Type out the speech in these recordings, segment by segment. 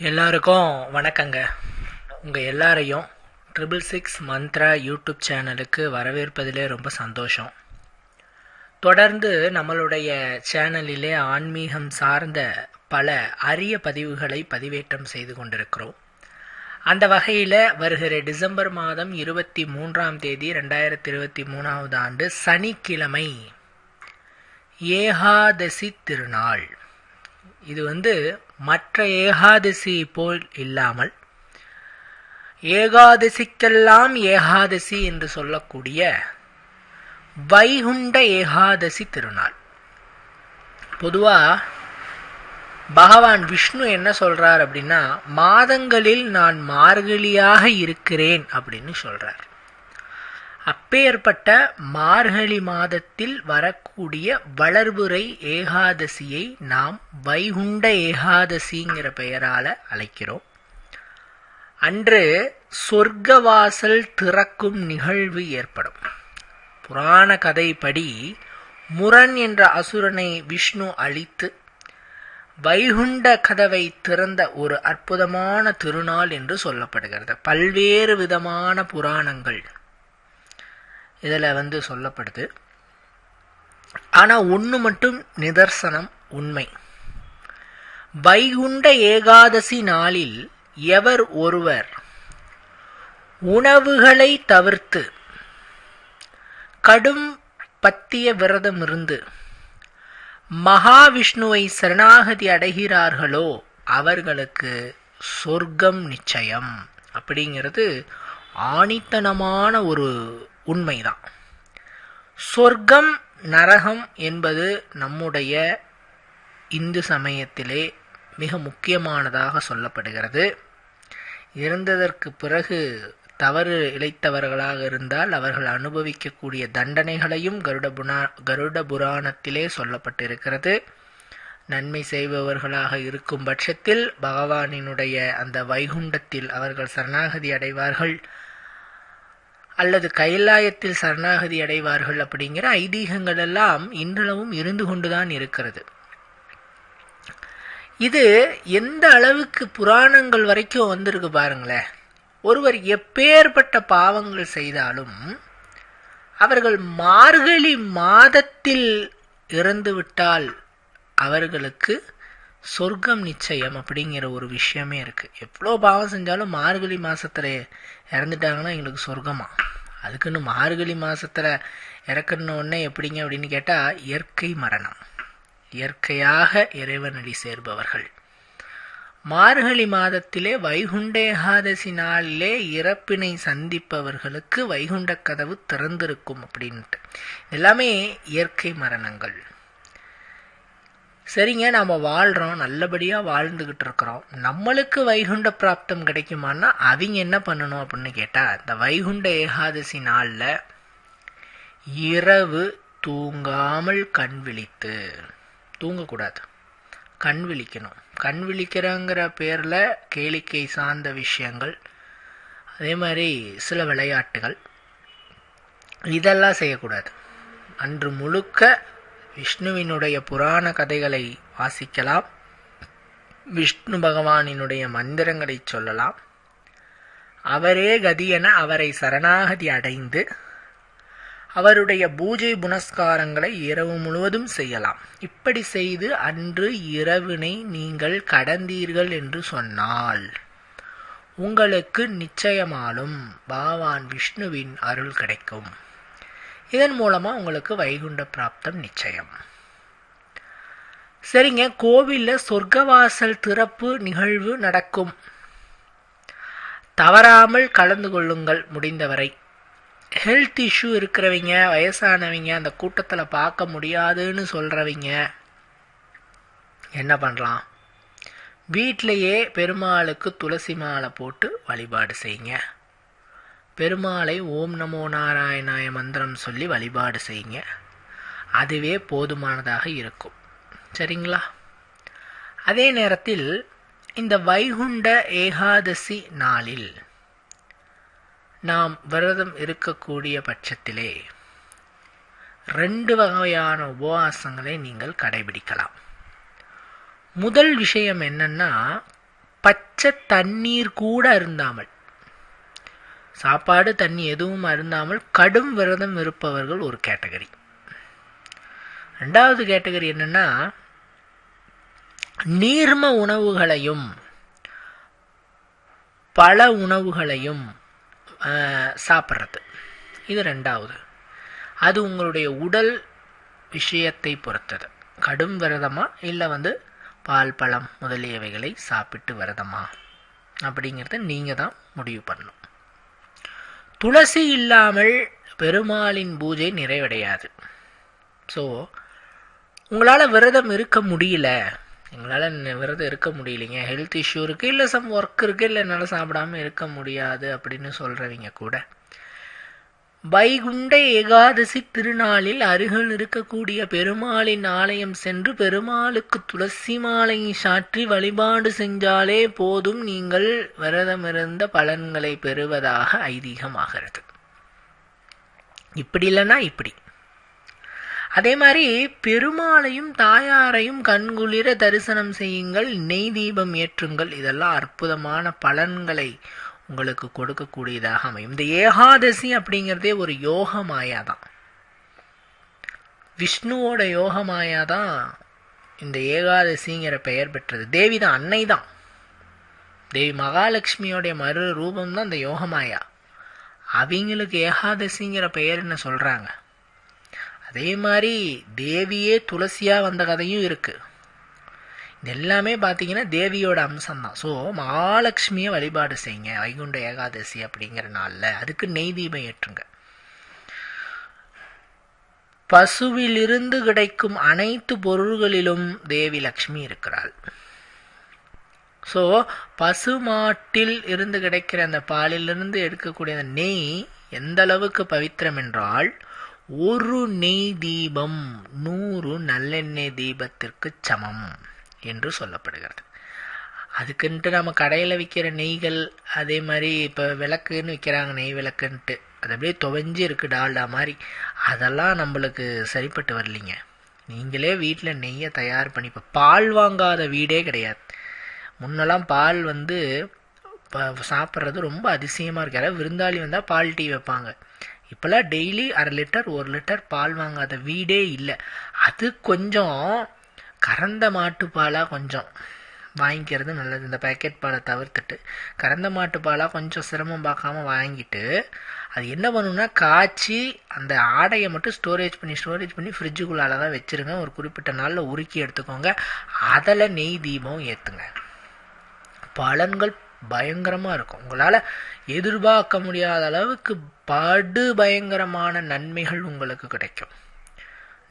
எல்லாருக்கும் வணக்கங்க. உங்கள் எல்லாரையும் ட்ரிபிள் சிக்ஸ் மந்த்ரா யூடியூப் சேனலுக்கு வரவேற்பதிலே ரொம்ப சந்தோஷம். தொடர்ந்து நம்மளுடைய சேனலிலே ஆன்மீகம் சார்ந்த பல அரிய பதிவுகளை பதிவேற்றம் செய்து கொண்டிருக்கிறோம். அந்த வகையில் வருகிற டிசம்பர் மாதம் இருபத்தி மூன்றாம் தேதி ரெண்டாயிரத்தி இருபத்தி மூணாவது ஆண்டு சனிக்கிழமை ஏகாதசி திருநாள். இது வந்து மற்ற ஏகாதசி போல் இல்லாமல் ஏகாதசிக்கெல்லாம் ஏகாதசி என்று சொல்லக்கூடிய வைகுண்ட ஏகாதசி திருநாள். பொதுவாக பகவான் விஷ்ணு என்ன சொல்கிறார் அப்படின்னா மாதங்களில் நான் மார்கழியாக இருக்கிறேன் அப்படின்னு சொல்கிறார் அப்பேற்பட்ட மார்கழி மாதத்தில் வரக்கூடிய வளர்புரை ஏகாதசியை நாம் வைகுண்ட ஏகாதசிங்கிற பெயரால் அழைக்கிறோம். அன்று சொர்க்கவாசல் திறக்கும் நிகழ்வு ஏற்படும். புராண கதைப்படி முரண் என்ற அசுரனை விஷ்ணு அழித்து வைகுண்ட கதவை திறந்த ஒரு அற்புதமான திருநாள் என்று சொல்லப்படுகிறது. பல்வேறு விதமான புராணங்கள். இதில் வந்து சொல்லப்படுது. ஆனால் ஒன்று மட்டும் நிதர்சனம் உண்மை. வைகுண்ட ஏகாதசி நாளில் எவர் ஒருவர் உணவுகளை தவிர்த்து கடும் பத்திய விரதம் இருந்து மகாவிஷ்ணுவை சரணாகதி அடைகிறார்களோ அவர்களுக்கு சொர்க்கம் நிச்சயம். அப்படிங்கிறது ஆணித்தனமான ஒரு உண்மைதான். சொர்க்கம் நரகம் என்பது நம்முடைய இந்து சமயத்திலே மிக முக்கியமானதாக சொல்லப்படுகிறது. இருந்ததற்கு பிறகு தவறு இழைத்தவர்களாக இருந்தால் அவர்கள் அனுபவிக்கக்கூடிய தண்டனைகளையும் கருட புனா கருட புராணத்திலே சொல்லப்பட்டிருக்கிறது. நன்மை செய்பவர்களாக இருக்கும் பட்சத்தில் பகவானினுடைய அந்த வைகுண்டத்தில் அவர்கள் சரணாகதி அடைவார்கள். அல்லது கைலாயத்தில் சரணாகதி அடைவார்கள் அப்படிங்கிற ஐதீகங்கள் எல்லாம் இன்றளவும் இருந்து கொண்டுதான் இருக்கிறது. இது எந்த அளவுக்கு புராணங்கள் வரைக்கும் வந்திருக்கு பாருங்களேன். ஒருவர் எப்பேற்பட்ட பாவங்கள் செய்தாலும் அவர்கள் மார்கழி மாதத்தில் இறந்துவிட்டால் அவர்களுக்கு சொர்க்கம் நிச்சயம் அப்படிங்கிற ஒரு விஷயமே இருக்குது எவ்வளோ பாவம் செஞ்சாலும் மார்கழி மாதத்தில் இறந்துட்டாங்கன்னா எங்களுக்கு சொர்க்கமா? அதுக்குன்னு மார்கழி மாதத்தில் இறக்கணும் உடனே எப்படிங்க அப்படின்னு கேட்டால் இயற்கை மரணம். இயற்கையாக இறைவனடி சேர்பவர்கள். மார்கழி மாதத்திலே வைகுண்ட ஏகாதசி நாளிலே இறப்பினை சந்திப்பவர்களுக்கு வைகுண்ட கதவு திறந்திருக்கும் அப்படின்ட்டு. எல்லாமே இயற்கை மரணங்கள். சரிங்க நாம் வாழ்கிறோம் நல்லபடியாக வாழ்ந்துக்கிட்டு இருக்கிறோம். நம்மளுக்கு வைகுண்ட பிராப்தம் கிடைக்குமான்னா அவங்க என்ன பண்ணணும் அப்படின்னு கேட்டால் இந்த வைகுண்ட ஏகாதசி நாளில் இரவு தூங்காமல் கண் விழித்து தூங்கக்கூடாது. கண் விழிக்கணும். கண் விழிக்கிறங்கிற பேரில் கேளிக்கை சார்ந்த விஷயங்கள் அதே மாதிரி சில விளையாட்டுகள் இதெல்லாம் செய்யக்கூடாது. அன்று முழுக்க விஷ்ணுவினுடைய புராண கதைகளை வாசிக்கலாம். விஷ்ணு பகவானினுடைய மந்திரங்களை சொல்லலாம். அவரே கதியென அவரை சரணாகதி அடைந்து அவருடைய பூஜை புனஸ்காரங்களை இரவு முழுவதும் செய்யலாம். இப்படி செய்து அன்று இரவினை நீங்கள் கடந்தீர்கள் என்று சொன்னால் உங்களுக்கு நிச்சயமாலும் பகவான் விஷ்ணுவின் அருள் கிடைக்கும். இதன் மூலமாக உங்களுக்கு வைகுண்ட பிராப்தம் நிச்சயம். சரிங்க கோவிலில் சொர்க்கவாசல் திறப்பு நிகழ்வு நடக்கும். தவறாமல் கலந்து கொள்ளுங்கள் முடிந்தவரை. ஹெல்த் இஷ்யூ இருக்கிறவங்க வயசானவங்க அந்த கூட்டத்தில் பார்க்க முடியாதுன்னு சொல்கிறவங்க என்ன பண்ணலாம்? வீட்டிலையே பெருமாளுக்கு துளசி மாலை போட்டு வழிபாடு செய்யுங்க. பெருமாளை ஓம் நமோ நாராயணாய மந்திரம் சொல்லி வழிபாடு செய்யுங்க. அதுவே போதுமானதாக இருக்கும். சரிங்களா? அதே நேரத்தில் இந்த வைகுண்ட ஏகாதசி நாளில் நாம் விரதம் இருக்கக்கூடிய பட்சத்திலே ரெண்டு வகையான உபவாசங்களை நீங்கள் கடைபிடிக்கலாம். முதல் விஷயம் என்னன்னா பச்சை தண்ணீர் கூட அருந்தாமல் சாப்பாடு தண்ணி எதுவும் அருந்தாமல் கடும் விரதம் இருப்பவர்கள் ஒரு கேட்டகரி. ரெண்டாவது கேட்டகரி என்னன்னா நீர்ம உணவுகளையும் பல உணவுகளையும் சாப்பிட்றது. இது ரெண்டாவது. அது உங்களுடைய உடல் விஷயத்தை பொறுத்தது. கடும் விரதமா இல்லை வந்து பால் பழம் முதலியவைகளை சாப்பிட்டு விரதமா? அப்படிங்கிறத நீங்கள் தான் முடிவு பண்ணணும். துளசி இல்லாமல் பெருமாளின் பூஜை நிறைவடையாது. ஸோ உங்களால் விரதம் இருக்க முடியல. எங்களால் விரதம் இருக்க முடியலைங்க. ஹெல்த் இஷ்யூ இருக்குது இல்லை சம் ஒர்க் இருக்குது இல்லை என்னால் சாப்பிடாம இருக்க முடியாது அப்படின்னு சொல்கிறவங்க கூட வைகுண்ட ஏகாதசி திருநாளில் அருகில் இருக்கக்கூடிய பெருமாளின் ஆலயம் சென்று பெருமாளுக்கு துளசி மாலை சாற்றி வழிபாடு செஞ்சாலே போதும் நீங்கள் விரதமிருந்த பலன்களை பெறுவதாக ஐதீகமாகிறது. இப்படி இல்லைன்னா இப்படி. அதே மாதிரி பெருமாளையும் தாயாரையும் கண்குளிர தரிசனம் செய்யுங்கள் நெய் தீபம் ஏற்றுங்கள் இதெல்லாம் அற்புதமான பலன்களை உங்களுக்கு கொடுக்கக்கூடியதாக அமையும். இந்த ஏகாதசி அப்படிங்கிறதே ஒரு யோக மாயா தான் விஷ்ணுவோட யோக மாயா தான் இந்த ஏகாதசிங்கிற பெயர் பெற்றது. தேவி தான் அன்னை தான் தேவி மகாலட்சுமியோடைய மறு ரூபம் தான் இந்த யோகமாயா. அவங்களுக்கு ஏகாதசிங்கிற பெயர் என்ன சொல்கிறாங்க அதே மாதிரி தேவியே துளசியாக வந்த கதையும் இருக்குது இது எல்லாமே பார்த்தீங்கன்னா தேவியோட அம்சம்தான். ஸோ மகாலட்சுமியை வழிபாடு செய்யுங்க. வைகுண்ட ஏகாதசி அப்படிங்கிற நாளில். அதுக்கு நெய் தீபம் ஏற்றுங்க. பசுவிலிருந்து கிடைக்கும் அனைத்து பொருள்களிலும் தேவி லக்ஷ்மி இருக்கிறாள். ஸோ பசு மாட்டில் இருந்து கிடைக்கிற அந்த பாலிலிருந்து எடுக்கக்கூடிய அந்த நெய் எந்த அளவுக்கு பவித்திரம் என்றால் ஒரு நெய் தீபம் நூறு நல்லெண்ணெய் தீபத்திற்கு சமம். என்று சொல்லப்படுகிறது. அதுக்குன்ட்டு நம்ம கடையில் விற்கிற நெய்கள் அதே மாதிரி இப்போ விளக்குன்னு விற்கிறாங்க நெய் விளக்குன்ட்டு. அது அப்படியே துவஞ்சி இருக்குது டால்டா மாதிரி. அதெல்லாம் நம்மளுக்கு சரிப்பட்டு வரலிங்க. நீங்களே வீட்டில் நெய்யை தயார் பண்ணி இப்போ பால் வாங்காத வீடே கிடையாது. முன்னெல்லாம் பால் வந்து இப்போ சாப்பிட்றது ரொம்ப அதிசயமாக இருக்கு. யாராவது விருந்தாளி வந்தால் பால் டீ வைப்பாங்க. இப்போல்லாம் டெய்லி அரை லிட்டர் ஒரு லிட்டர் பால் வாங்காத வீடே இல்லை. அது கொஞ்சம் கறந்த மாட்டுப்பாலாக கொஞ்சம் வாங்கிக்கிறது நல்லது. இந்த பேக்கெட் பாலை தவிர்த்துட்டு கறந்த மாட்டுப்பாலாக கொஞ்சம் சிரமம் பார்க்காம வாங்கிட்டு அது என்ன பண்ணுன்னா காய்ச்சி அந்த ஆடையை மட்டும் ஸ்டோரேஜ் பண்ணி ஸ்டோரேஜ் பண்ணி ஃப்ரிட்ஜுக்குள்ளால தான் வச்சுருங்க. ஒரு குறிப்பிட்ட நாளில் உருக்கி எடுத்துக்கோங்க. அதில் நெய் தீபம் ஏற்றுங்க பலன்கள் பயங்கரமாக இருக்கும். உங்களால் எதிர்பார்க்க முடியாத அளவுக்கு படு பயங்கரமான நன்மைகள் உங்களுக்கு கிடைக்கும்.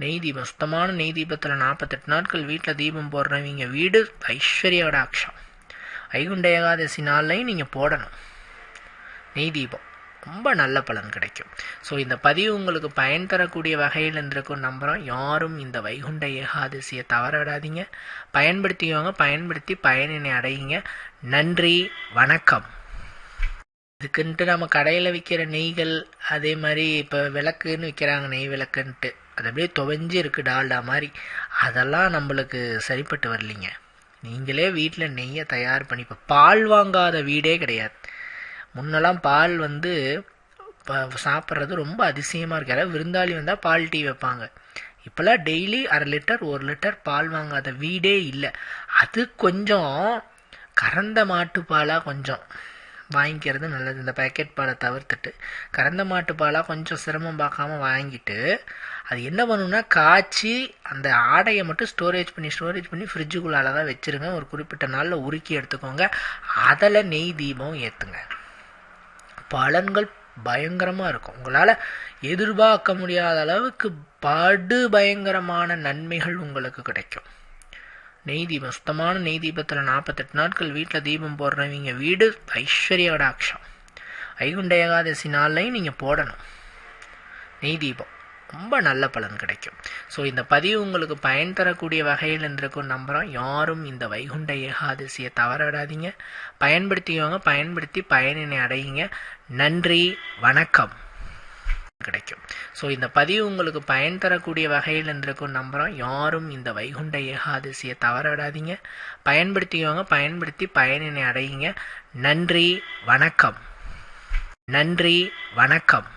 நெய் தீபம் சுத்தமான நெய் தீபத்தில் நாற்பத்தெட்டு நாட்கள் வீட்டில் தீபம் போடுறவங்க வீடு ஐஸ்வர்யோட அக்ஷம் வைகுண்ட ஏகாதசி நாள்லையும் நீங்கள் போடணும். நெய் தீபம். ரொம்ப நல்ல பலன் கிடைக்கும். ஸோ இந்த பதிவு உங்களுக்கு பயன் தரக்கூடிய வகையில் இருந்திருக்கும் நம்புகிறோம் யாரும் இந்த வைகுண்ட ஏகாதசியை தவற விடாதீங்க பயன்படுத்திக்கோங்க பயன்படுத்தி பயனினை அடையுங்க. நன்றி வணக்கம். இதுக்குன்ட்டு நம்ம கடையில் விற்கிற நெய்கள் அதே மாதிரி இப்போ விளக்குன்னு விற்கிறாங்க நெய் விளக்குன்ட்டு. அது அப்படியே துவஞ்சி இருக்குது டால்டா மாதிரி. அதெல்லாம் நம்மளுக்கு சரிப்பட்டு வரலிங்க. நீங்களே வீட்டில் நெய்யை தயார் பண்ணி இப்போ பால் வாங்காத வீடே கிடையாது. முன்னெல்லாம் பால் வந்து இப்போ சாப்பிட்றது ரொம்ப அதிசயமாக இருக்கு. யாராவது விருந்தாளி வந்தால் பால் டீ வைப்பாங்க. இப்போல்லாம் டெய்லி அரை லிட்டர் ஒரு லிட்டர் பால் வாங்காத வீடே இல்லை. அது கொஞ்சம் கறந்த மாட்டுப்பாலாக கொஞ்சம். வாங்கிக்கிறது நல்லது. இந்த பேக்கெட் பாலை தவிர்த்துட்டு கறந்த மாட்டுப்பாலாக கொஞ்சம் சிரமம் பார்க்காம வாங்கிட்டு அது என்ன பண்ணுன்னா காய்ச்சி அந்த ஆடையை மட்டும் ஸ்டோரேஜ் பண்ணி ஸ்டோரேஜ் பண்ணி ஃப்ரிட்ஜுக்குள்ளால தான் வச்சுருங்க. ஒரு குறிப்பிட்ட நாளில் உருக்கி எடுத்துக்கோங்க. அதில் நெய் தீபம் ஏற்றுங்க பலன்கள் பயங்கரமாக இருக்கும். உங்களால் எதிர்பார்க்க முடியாத அளவுக்கு படு பயங்கரமான நன்மைகள் உங்களுக்கு கிடைக்கும். நெய் தீபம் சுத்தமான நெய் தீபத்தில் நாற்பத்தெட்டு நாட்கள் வீட்டில் தீபம் போடுறவங்க வீடு ஐஸ்வர்யோட அக்ஷம் வைகுண்ட ஏகாதசி நாள்லையும் நீங்கள் போடணும். நெய் தீபம். ரொம்ப நல்ல பலன் கிடைக்கும். ஸோ இந்த பதிவு உங்களுக்கு பயன் தரக்கூடிய வகையில் இருந்திருக்கும் நம்புகிறோம் யாரும் இந்த வைகுண்ட ஏகாதசியை தவற விடாதீங்க. பயன்படுத்திக்கோங்க பயன்படுத்தி பயனினை அடையுங்க. நன்றி வணக்கம் கிடைக்கும். ஸோ இந்த பதிவு உங்களுக்கு பயன் தரக்கூடிய வகையில் இருந்திருக்கும் நம்புகிறோம் யாரும் இந்த வைகுண்ட ஏகாதசியை தவற விடாதீங்க. பயன்படுத்திக்கோங்க பயன்படுத்தி பயனினை அடையுங்க. நன்றி வணக்கம். நன்றி வணக்கம்.